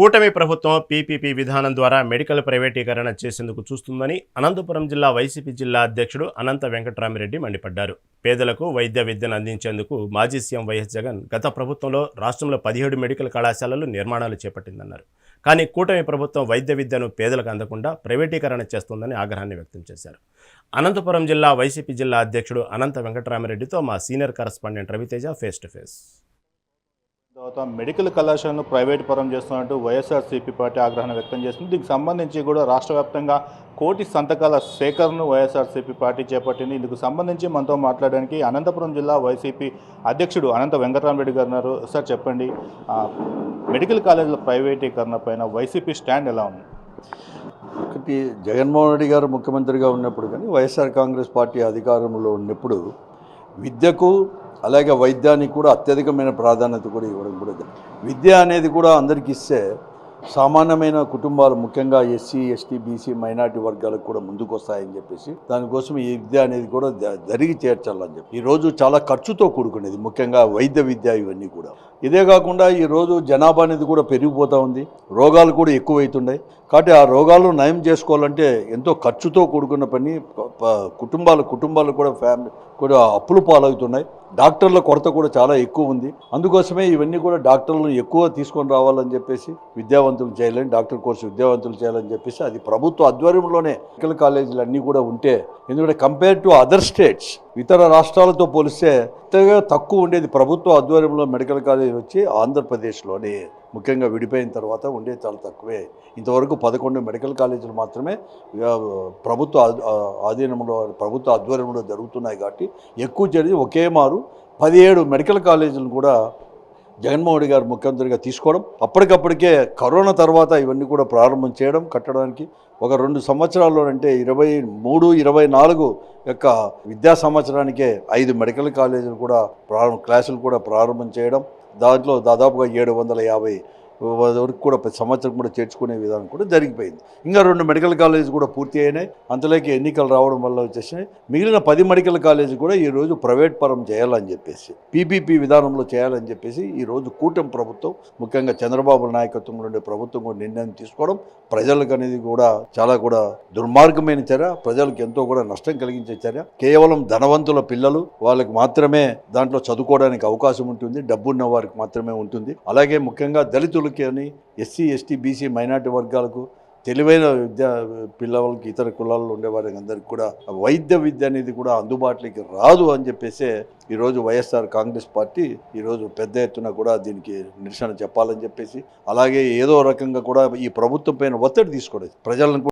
కూటమి ప్రభుత్వం పీపీపీ విధానం ద్వారా మెడికల్ ప్రైవేటీకరణ చేసేందుకు చూస్తుందని అనంతపురం జిల్లా వైసీపీ జిల్లా అధ్యక్షుడు అనంత వెంకటరామిరెడ్డి మండిపడ్డారు. పేదలకు వైద్య విద్యను అందించేందుకు మాజీ సీఎం వైఎస్ జగన్ గత ప్రభుత్వంలో రాష్ట్రంలో పదిహేడు మెడికల్ కళాశాలలు నిర్మాణాలు చేపట్టిందన్నారు. కానీ కూటమి ప్రభుత్వం వైద్య విద్యను పేదలకు అందకుండా ప్రైవేటీకరణ చేస్తోందని ఆగ్రహాన్ని వ్యక్తం చేశారు. అనంతపురం జిల్లా వైసీపీ జిల్లా అధ్యక్షుడు అనంత వెంకటరామిరెడ్డితో మా senior correspondent Ravi Teja face to face. తర్వాత మెడికల్ కళాశాలను ప్రైవేట్ పరం చేస్తున్నట్టు వైఎస్ఆర్సీపీ పార్టీ ఆగ్రహం వ్యక్తం చేసింది. దీనికి సంబంధించి కూడా రాష్ట్ర వ్యాప్తంగా కోటి సంతకాల సేకరణను వైఎస్ఆర్సీపీ పార్టీ చేపట్టింది. ఇందుకు సంబంధించి మనతో మాట్లాడడానికి అనంతపురం జిల్లా వైసీపీ అధ్యక్షుడు అనంత వెంకటరామరెడ్డి గారు ఉన్నారు. సార్ చెప్పండి. మెడికల్ కాలేజీల ప్రైవేటీకరణ పైన వైసీపీ స్టాండ్ ఎలా ఉంది? ఒకటి జగన్మోహన్ రెడ్డి గారు ముఖ్యమంత్రిగా ఉన్నప్పుడు కానీ వైఎస్ఆర్ కాంగ్రెస్ పార్టీ అధికారంలో ఉన్నప్పుడు విద్యకు అలాగే వైద్యానికి కూడా అత్యధికమైన ప్రాధాన్యత కూడా ఇవ్వడం కూడా విద్య అనేది కూడా అందరికీ ఇస్తే సామాన్యమైన కుటుంబాలు ముఖ్యంగా ఎస్సీ ఎస్టీ బీసీ మైనార్టీ వర్గాలకు కూడా ముందుకు వస్తాయని చెప్పేసి దానికోసం ఈ విద్య అనేది కూడా జరిగి చేర్చాలని చెప్పి. ఈరోజు చాలా ఖర్చుతో కూడుకునేది ముఖ్యంగా వైద్య విద్య ఇవన్నీ కూడా. ఇదే కాకుండా ఈరోజు జనాభా అనేది కూడా పెరిగిపోతూ ఉంది. రోగాలు కూడా ఎక్కువైతున్నాయి. కాబట్టి ఆ రోగాలు నయం చేసుకోవాలంటే ఎంతో ఖర్చుతో కూడుకున్న పని కుటుంబాలు కుటుంబాలు కూడా ఫ్యామిలీ కూడా అప్పులు పాలవుతున్నాయి. డాక్టర్ల కొరత కూడా చాలా ఎక్కువ ఉంది. అందుకోసమే ఇవన్నీ కూడా డాక్టర్లను ఎక్కువ తీసుకొని రావాలని చెప్పేసి విద్యావంతులు చేయాలని డాక్టర్ కోర్సు విద్యావంతులు చేయాలని చెప్పేసి అది ప్రభుత్వ ఆధ్వర్యంలోనే మెడికల్ కాలేజీలు అన్నీ కూడా ఉంటే ఎందుకంటే కంపేర్ టు అదర్ స్టేట్స్ ఇతర రాష్ట్రాలతో పోలిస్తే తక్కువ ఉండేది ప్రభుత్వ ఆధ్వర్యంలో మెడికల్ కాలేజీ వచ్చి ఆంధ్రప్రదేశ్లోనే. ముఖ్యంగా విడిపోయిన తర్వాత ఉండే చాలా తక్కువే. ఇంతవరకు పదకొండు మెడికల్ కాలేజీలు మాత్రమే ప్రభుత్వ ఆధీనంలో ప్రభుత్వ ఆధ్వర్యంలో జరుగుతున్నాయి కాబట్టి ఎక్కువ జరిగి ఒకే మారు పదిహేడు మెడికల్ కాలేజీలను కూడా జగన్మోహన్ రెడ్డి గారు ముఖ్యమంత్రిగా తీసుకోవడం అప్పటికప్పటికే కరోనా తర్వాత ఇవన్నీ కూడా ప్రారంభం చేయడం కట్టడానికి ఒక రెండు సంవత్సరాల్లోనంటే ఇరవై మూడు ఇరవై నాలుగు యొక్క విద్యా సంవత్సరానికే ఐదు మెడికల్ కాలేజీలు కూడా ప్రారంభ క్లాసులు కూడా ప్రారంభం చేయడం దాంట్లో దాదాపుగా ఏడు వందల యాభై వరకు కూడా ప్రతి సంవత్సరం కూడా చేర్చుకునే విధానం కూడా జరిగిపోయింది. ఇంకా రెండు మెడికల్ కాలేజ్ కూడా పూర్తి అయినాయి. అంతలోకి ఎన్నికలు రావడం వల్ల వచ్చేసినాయి. మిగిలిన పది మెడికల్ కాలేజీ కూడా ఈరోజు ప్రైవేట్ పరం చేయాలని చెప్పేసి పీపీపీ విధానంలో చేయాలని చెప్పేసి ఈరోజు కూటమి ప్రభుత్వం ముఖ్యంగా చంద్రబాబు నాయకత్వంలో ఉండే ప్రభుత్వం కూడా నిర్ణయం తీసుకోవడం ప్రజలకు అనేది కూడా చాలా కూడా దుర్మార్గమైన చర్య. ప్రజలకు ఎంతో కూడా నష్టం కలిగించే చర్య. కేవలం ధనవంతుల పిల్లలు వాళ్ళకి మాత్రమే దాంట్లో చదువుకోవడానికి అవకాశం ఉంటుంది. డబ్బున్న వారికి మాత్రమే ఉంటుంది. అలాగే ముఖ్యంగా దళితులు దళితులకి అని ఎస్సీ ఎస్టీ బీసీ మైనార్టీ వర్గాలకు తెలివైన విద్యా పిల్లలకి ఇతర కులాల్లో ఉండేవారికి అందరికి కూడా వైద్య విద్య అనేది కూడా అందుబాటులోకి రాదు అని చెప్పేసే ఈరోజు వైఎస్ఆర్ కాంగ్రెస్ పార్టీ ఈరోజు పెద్ద ఎత్తున కూడా దీనికి నిరసన చెప్పాలని చెప్పేసి అలాగే ఏదో రకంగా కూడా ఈ ప్రభుత్వం పైన ఒత్తిడి తీసుకోవడం ప్రజలను